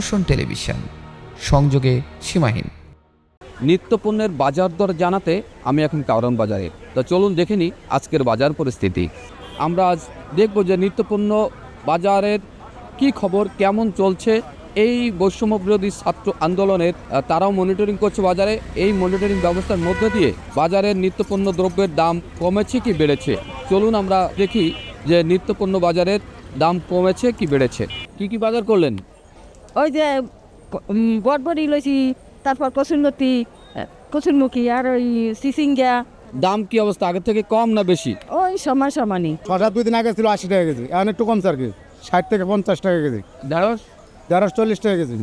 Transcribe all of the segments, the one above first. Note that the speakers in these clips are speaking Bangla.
রোশন টেলিভিশন। সংযোগে সীমাহীন। নিত্যপণ্যের বাজার দর জানাতে আমি এখন কারণ বাজারে। তো চলুন দেখে নিই আজকের বাজার পরিস্থিতি। আমরা আজ দেখব যে নিত্যপণ্য বাজারের কি খবর, কেমন চলছে। এই বৈষম্য বিরোধী ছাত্র আন্দোলনের তারাও মনিটরিং করছে বাজারে। এই মনিটরিং ব্যবস্থার মধ্য দিয়ে বাজারের নিত্যপণ্য দ্রব্যের দাম কমেছে কি বেড়েছে? চলুন আমরা দেখি যে নিত্যপণ্য বাজারের দাম কমেছে কি বেড়েছে। কি কি বাজার করলেন? ওই যে বটবড়ি লইছি তারপর কসুরমতি কসুরমুখী আর ওই সিসিঙ্গা। দাম কি অবস্থা? আগের থেকে কম না বেশি? ওই সমান সমানই। ছ সাত দুই দিন আগে ছিল আশি টাকা কেজি এখন একটু কমছে আর কি ষাট থেকে পঞ্চাশ টাকা কেজি। ঢেঁড়স? দেড়শো চল্লিশ টাকা কেজি।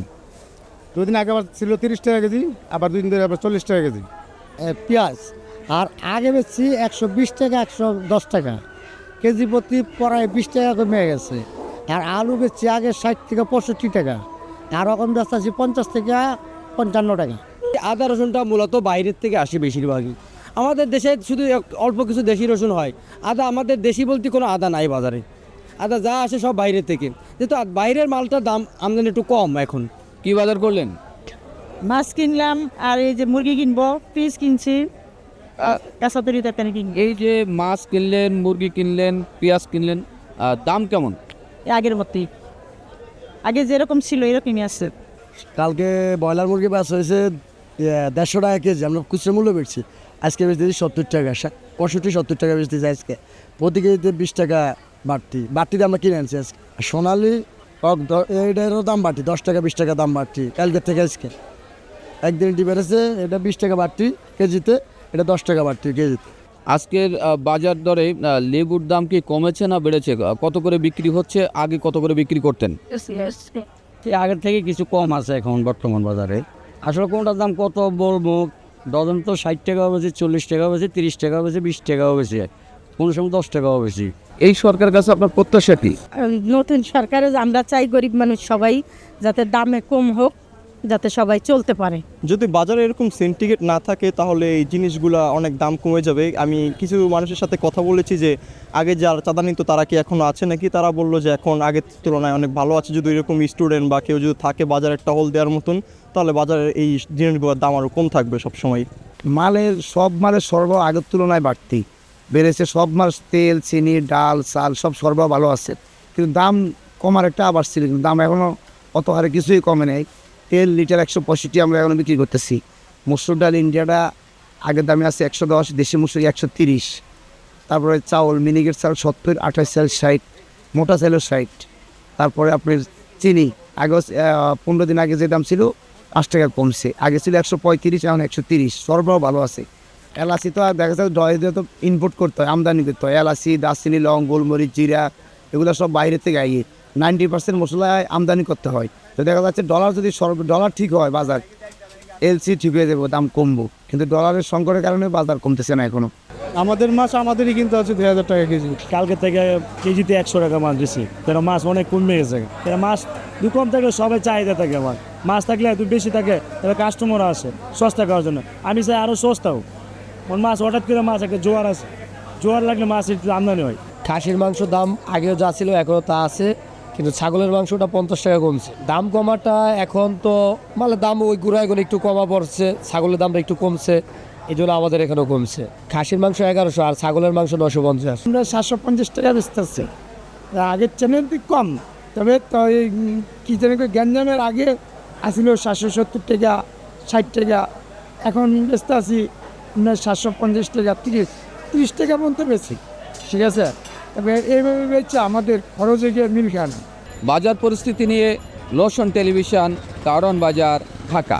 দুই দিন আগে আবার ছিল তিরিশ টাকা কেজি আবার দুই দিন ধরে আবার চল্লিশ টাকা কেজি। পেঁয়াজ আর আগে বেচছি একশো বিশ টাকা একশো দশ টাকা। কেজি প্রতি প্রায় বিশ টাকা কমে গেছে। আর আলু বেচছি আগে ষাট থেকে পঁয়ষট্টি টাকা। আর এখন বেচতেছি পঞ্চাশ থেকে পঞ্চান্ন টাকা। আদা রসুনটা মূলত বাইরের থেকে আসে বেশিরভাগই। আমাদের দেশে শুধু অল্প কিছু দেশি রসুন হয়। আদা আমাদের দেশি বলতে কোনো আদা নাই বাজারে। আদা যা আসে সব বাইরের থেকে। যেহেতু বাইরের মালটার দাম আমদানি একটু কম এখন। কি বাজার করলেন? মাছ কিনলাম আর এই যে মুরগি কিনবো পিস কিনছি। কাঁচাতরি তরকারি কিনবো এই যে মাছ কিনলেন মুরগি কিনলেন পেঁয়াজ কিনলেন দাম কেমন? আগের মতোই। আগে যেরকম ছিল, এরকমই আছে। কালকে ব্রয়লার মুরগি বাস হয়েছে দেড়শো টাকা কেজি, আমরা খুচরো মূল্য বেচছি। আজকে বেচতেছি সত্তর টাকা পঁয়ষট্টি, সত্তর টাকা বেচতেছি আজকে। প্রতি কেজিতে বিশ টাকা বাড়তি বাড়তিতে আমরা কিনে আনছি আজকে। সোনালি টক এটারও দাম বাড়তি, দশ টাকা, বিশ টাকা দাম বাড়তি, কালকের থেকে আজকে। একদিন এটি বেড়েছে, এটা বিশ টাকা বাড়তি কেজিতে, এটা দশ টাকা বাড়তি কেজিতে। আজকের বাজার দরে লেবুর দাম কি কমেছে না বেড়েছে? কত করে বিক্রি হচ্ছে? আগে কত করে বিক্রি করতেন? আগের থেকে কিছু কম আছে এখন বর্তমান বাজারে। আসলে কোনটার দাম কত বলব? ডজন তো ষাট টাকাও বেশি চল্লিশ টাকাও বেশি তিরিশ টাকাও বেশি বিশ টাকাও বেশি। কোনো সময় দশ টাকাও বেশি। এই সরকার কাছে আপনার প্রত্যাশা কি? নতুন সরকারে আমরা চাই গরিব মানুষ সবাই যাতে দামে কম হোক। যাতে সবাই চলতে পারে। যদি বাজারে এরকম সিন্ডিকেট না থাকে তাহলে এই জিনিসগুলো অনেক দাম কমে যাবে। আমি কিছু মানুষের সাথে কথা বলেছি যে আগে যারা চাঁদা নিত তারা কি এখনও আছে নাকি? তারা বলল যে এখন আগের তুলনায় অনেক ভালো আছে। যদি এরকম স্টুডেন্ট বা কেউ যদি থাকে বাজারে টহল দেওয়ার মতন তাহলে বাজারের এই জিনিসগুলোর দাম আরও কম থাকবে সবসময়। মালের সব মালের সরবরাহ আগের তুলনায় বাড়তি। বেড়েছে সব মাল তেল চিনি ডাল চাল সব সরবরাহ ভালো আছে। কিন্তু দাম কমার একটা আবার ছিল কিন্তু দাম এখনও অত হারে কিছুই কমে নেই। তেল লিটার একশো পঁয়ষট্টি আমরা এখনও বিক্রি করতেছি। মসুর ডাল ইন্ডিয়াটা আগের দামে আছে একশো দশ, দেশি মুসুরি একশো তিরিশ। তারপরে চাউল, মিনিকেট চাল সত্তর, আঠাশ চাল ষাট, মোটা চালের ষাট। তারপরে আপনার চিনি আগে পনেরো দিন আগে যে দাম ছিল, পাঁচ টাকা কমছে। আগে ছিল একশো পঁয়ত্রিশ, এখন একশো তিরিশ। সরবরাহ ভালো আছে। এলাচি তো দেখা যায় ডয়ে দিয়ে তো ইম্পোর্ট করতে হয়, আমদানি করতে হয়। এলাচি, দারচিনি, লং, গোলমরিচ, জিরা, এগুলো সব বাইরে থেকে আইয়ে। নাইনটি পার্সেন্ট মশলা আমদানি করতে হয়। তো দেখা যাচ্ছে ডলার যদি সর্ব ডলার ঠিক হয় বাজার এলসি ঠিক হয়ে যাবে দাম কমবো। কিন্তু ডলারের সংকটের কারণে বাজার কমতেছে না এখনও। আমাদের মাছ আমাদেরই কিন্তু আছে দুই হাজার টাকা কেজি। কালকে থেকে কেজিতে একশো টাকা মাছ দিছি। কেন মাছ অনেক কমে গেছে। কেন মাছ দু কম থাকলে সবাই চাহিদা থাকে আমার। মাছ থাকলে একটু বেশি থাকে তাহলে কাস্টমার আসে সস্তা করার জন্য। আমি চাই আরও সস্তাও। আমার মাছ হঠাৎ করে মাছ একটা জোয়ার আছে। জোয়ার লাগলে মাছ একটু আমদানি হয়। খাসির মাংস দাম আগেও যা ছিল এখনও তা আছে। কিন্তু ছাগলের মাংসটা পঞ্চাশ টাকা কমছে। দাম কমাটা এখন তো মানে দাম ওই গুঁড়ায় করে একটু কমা পড়ছে, ছাগলের দামটা একটু কমছে এই জন্য আমাদের এখানেও কমছে। খাসির মাংস এগারোশো আর ছাগলের মাংস নশো পঞ্চাশ। আমরা সাতশো পঞ্চাশ টাকা বেচতেছি। আগের চ্যানেল কম, তবে তো এই কি জানি গ্যাঞ্জামের আগে আসিল সাতশো সত্তর টাকা, ষাট টাকা, এখন বেচতে আছি আমরা সাতশো পঞ্চাশ টাকা, তিরিশ তিরিশ টাকা পর্যন্ত বেশি ঠিক আছে? এইভাবে বেচছে আমাদের খরচে গিয়ে মিল খায় বাজার পরিস্থিতি নিয়ে লোশন টেলিভিশন কারণ বাজার, ঢাকা।